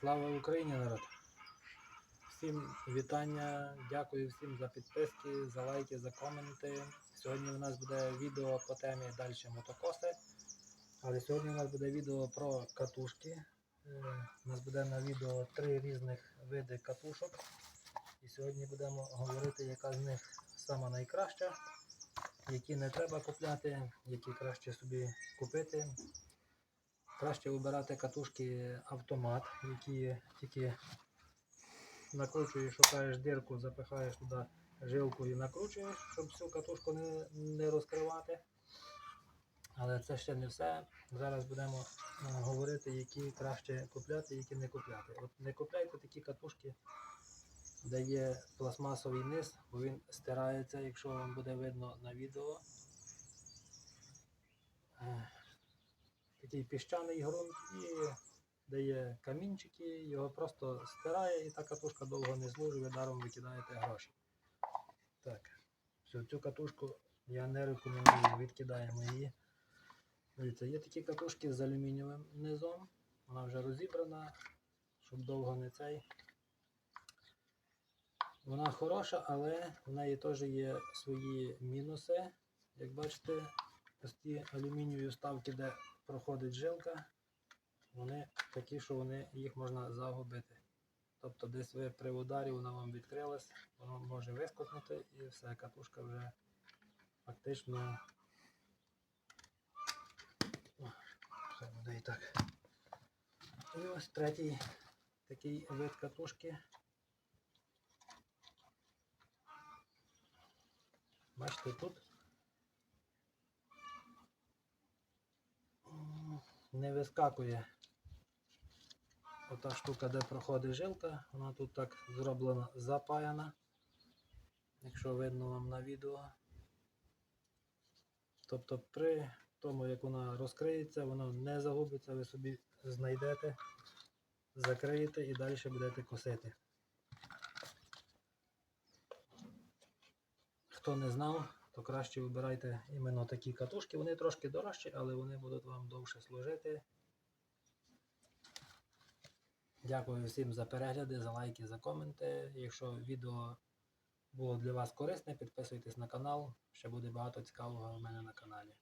Слава Україні, народ! Всім вітання, дякую всім за підписки, за лайки, за коменти. Сьогодні у нас буде відео по темі далі мотокоси. Але сьогодні у нас буде відео про катушки. Е, У нас буде на відео три різних види катушок. І сьогодні будемо говорити, яка з них сама найкраща, які не треба купляти, які краще собі купити. Краще вибирати катушки автомат, які тільки накручуєш, шукаєш дирку, запихаєш туди жилку і накручуєш, щоб всю катушку не, не розкривати. Але це ще не все. Зараз будемо е, говорити, які краще купляти, які не купляти. От не купляйте такі катушки, де є пластмасовий низ, бо він стирається, якщо вам буде видно на відео. Такий піщаний ґрунт і де є камінчики, його просто стирає і та катушка довго не служить, даром викидаєте гроші. Так, все, цю катушку я не рекомендую, відкидаємо її. Дивіться, є такі катушки з алюмінієвим низом, вона вже розібрана, щоб довго не цей. Вона хороша, але в неї теж є свої мінуси. Як бачите, ось ті алюмінієві вставки, де проходить жилка, вони такі, що вони, їх можна загубити. Тобто десь ви при ударі вона вам відкрилась, воно може вискокнути і все, катушка вже фактично. Все буде і так. І ось третій такий вид катушки. Бачите, тут не вискакує ота штука, де проходить жилка, вона тут так зроблена запаяна, якщо видно вам на відео. Тобто при тому, як вона розкриється, воно не загубиться, ви собі знайдете, закриєте і далі будете косити. Хто не знав, то краще вибирайте іменно такі катушки. Вони трошки дорожчі, але вони будуть вам довше служити. Дякую всім за перегляди, за лайки, за коменти. Якщо відео було для вас корисне, підписуйтесь на канал. Ще буде багато цікавого у мене на каналі.